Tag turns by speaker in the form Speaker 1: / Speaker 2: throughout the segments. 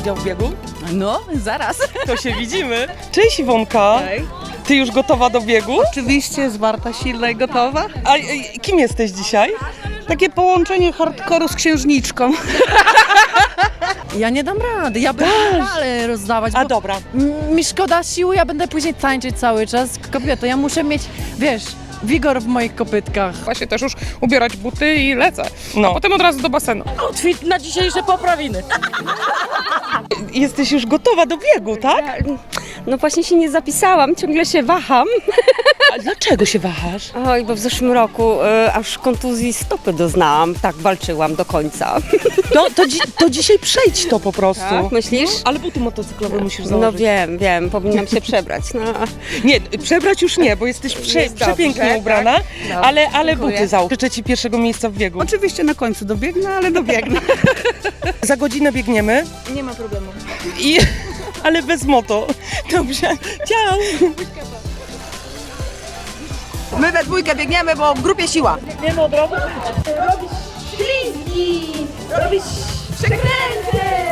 Speaker 1: udział w biegu?
Speaker 2: No, zaraz.
Speaker 1: To się widzimy. Cześć Iwonka. Ty już gotowa do biegu?
Speaker 2: Oczywiście, zwarta, silna i gotowa.
Speaker 1: A e, kim jesteś dzisiaj?
Speaker 2: Takie połączenie hardkoru z księżniczką. Ja nie dam rady, ja będę ale rozdawać,
Speaker 1: A
Speaker 2: bo
Speaker 1: dobra.
Speaker 2: m- mi szkoda siły, ja będę później tańczyć cały czas. Kobieto, ja muszę mieć, wiesz, wigor w moich kopytkach.
Speaker 3: Właśnie też już ubierać buty i lecę.
Speaker 1: No.
Speaker 3: A potem od razu do basenu.
Speaker 4: Outfit na dzisiejsze poprawiny.
Speaker 1: Jesteś już gotowa do biegu, tak?
Speaker 5: No właśnie się nie zapisałam, ciągle się waham.
Speaker 1: Dlaczego się wahasz?
Speaker 5: Oj, bo w zeszłym roku e, aż kontuzji stopy doznałam. Tak walczyłam do końca.
Speaker 1: No to, dzi- to dzisiaj przejdź to po prostu.
Speaker 5: Tak, myślisz?
Speaker 1: Ale buty motocyklowe musisz
Speaker 5: No
Speaker 1: założyć.
Speaker 5: wiem, wiem, powinnam się przebrać. No.
Speaker 1: Nie, przebrać już nie, bo jesteś prze,
Speaker 5: Jest dobrze,
Speaker 1: przepięknie
Speaker 5: tak?
Speaker 1: ubrana, ale, ale
Speaker 5: Dziękuję.
Speaker 1: buty załóż. Życzę Ci pierwszego miejsca w biegu.
Speaker 2: Oczywiście na końcu dobiegnę, ale dobiegnę.
Speaker 1: Za godzinę biegniemy.
Speaker 4: Nie ma problemu.
Speaker 1: I, ale bez moto. Dobrze. Ciao.
Speaker 2: My we dwójkę biegniemy, bo w grupie siła.
Speaker 6: party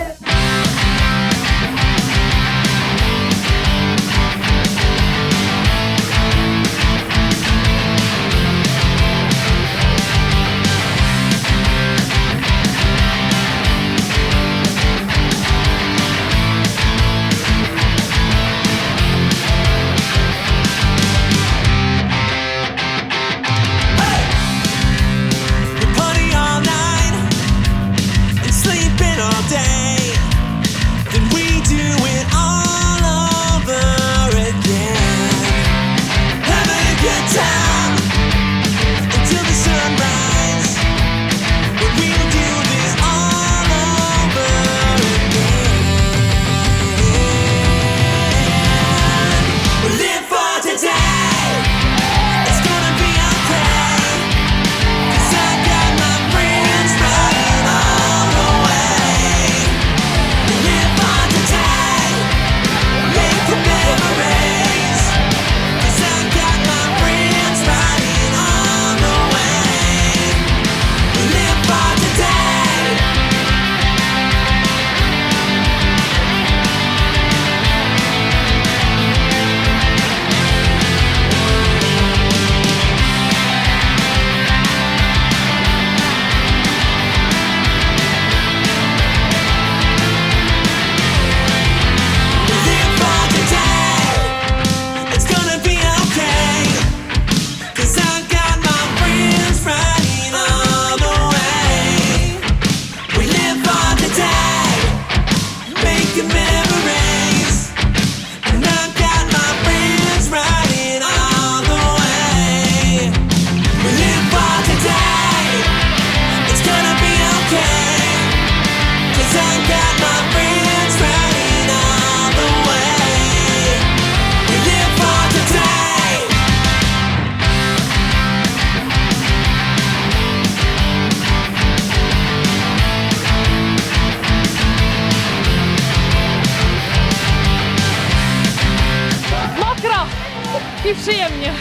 Speaker 4: przyjemnie.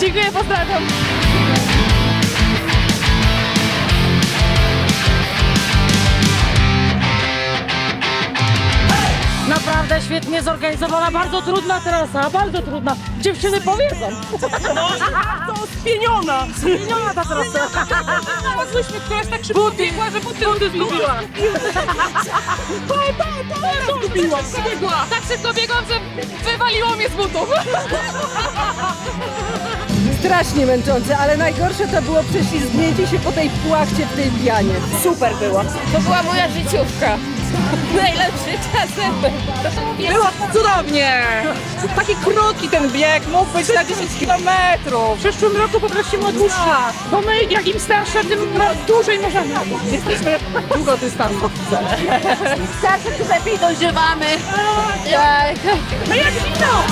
Speaker 4: Dziękuję, pozdrawiam. Naprawdę świetnie zorganizowana, bardzo trudna trasa, bardzo trudna. Dziewczyny powiedzą. No, to spieniona. Spieniona ta trasa. Pozwólmy, któraś tak szybko biegła, że buty, zgubiła. Tak, zgubiła. Tak szybko biegłam, że wywaliło mnie z butów.
Speaker 7: strasznie męczące, ale najgorsze to było prześlizgnięcie się po tej płachcie w tej pianie. Super było.
Speaker 4: To była moja życiówka. Najlepszy czas ever.
Speaker 3: Było cudownie! Taki krótki ten bieg, mógł być na 10 kilometrów. W przyszłym roku poprosimy o dłuższy. Bo my, jak im starsza, tym dłużej możemy. Jesteśmy długodystansowi.
Speaker 4: Starsze tu lepiej dojrzewamy. Tak.
Speaker 3: No jak wino!